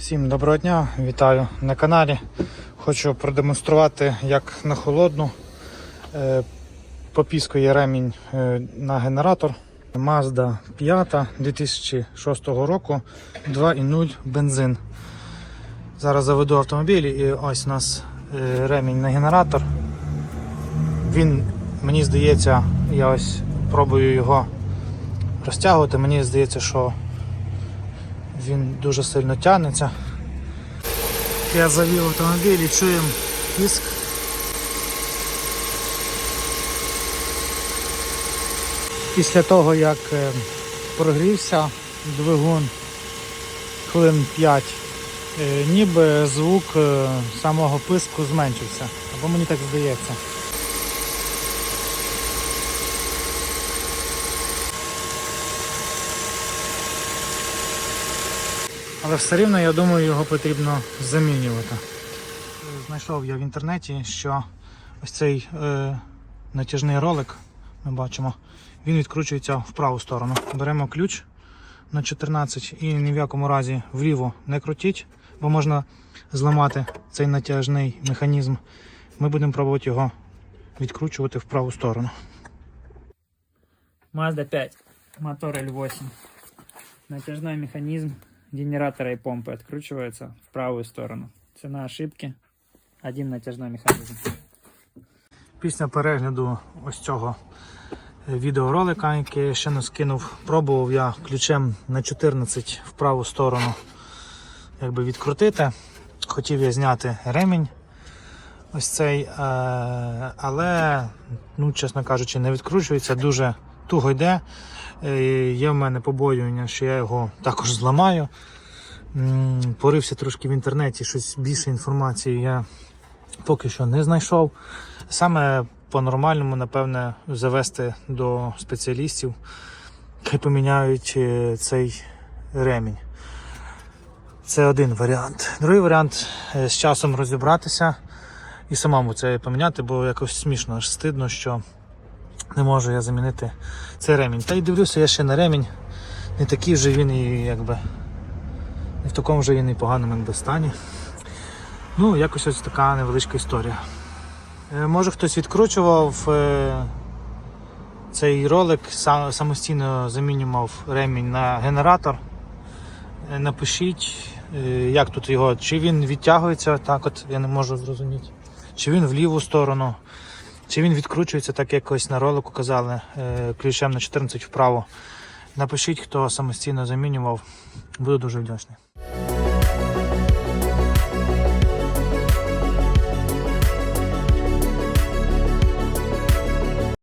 Всім доброго дня, вітаю на каналі. Хочу продемонструвати, як на холодну е, попіскує ремінь е, на генератор. Mazda 5 2006 року 2.0 бензин. Зараз заведу автомобіль і ось у нас е, ремінь на генератор. Він, мені здається, я ось пробую його розтягувати. Мені здається, що він дуже сильно тягнеться. Я завів автомобіль і чуємо піск. Після того, як е, прогрівся двигун хвилин 5, е, ніби звук е, самого писку зменшився. Або мені так здається. Але все рівно, я думаю, його потрібно замінювати. Знайшов я в інтернеті, що ось цей е, натяжний ролик, ми бачимо, він відкручується в праву сторону. Беремо ключ на 14 і ні в якому разі вліво не крутіть, бо можна зламати цей натяжний механізм. Ми будемо пробувати його відкручувати в праву сторону. Mazda 5, мотор L8. Натяжной механизм генератора и помпы откручивается в правую сторону. Цена ошибки. Один натяжной механизм. Після перегляду ось цього відеоролика, який я ще не скинув, пробував я ключем на 14 в праву сторону якби відкрутити. Хотів я зняти ремінь ось цей, е, але, ну, чесно кажучи, не відкручується, дуже туго йде. Е, Є в мене побоювання, що я його також зламаю. Порився трошки в інтернеті, щось більше інформації я поки що не знайшов. Саме по-нормальному, напевне, завести до спеціалістів, хай поміняють е, цей ремінь. Це один варіант. Другий варіант е, з часом розібратися і самому це поміняти, бо якось смішно, аж стидно, що не можу я замінити цей ремінь. Та й дивлюся, я ще на ремінь. Не такий вже він і якби не в такому вже він і поганому якби, стані. Ну, якось ось така невеличка історія. Е, Може хтось відкручував е, цей ролик, сам- самостійно замінював ремінь на генератор. Е, Напишіть, як тут його, чи він відтягується так, от я не можу зрозуміти, чи він в ліву сторону, чи він відкручується, так як ось на ролику казали, е, ключем на 14 вправо. Напишіть, хто самостійно замінював, буду дуже вдячний.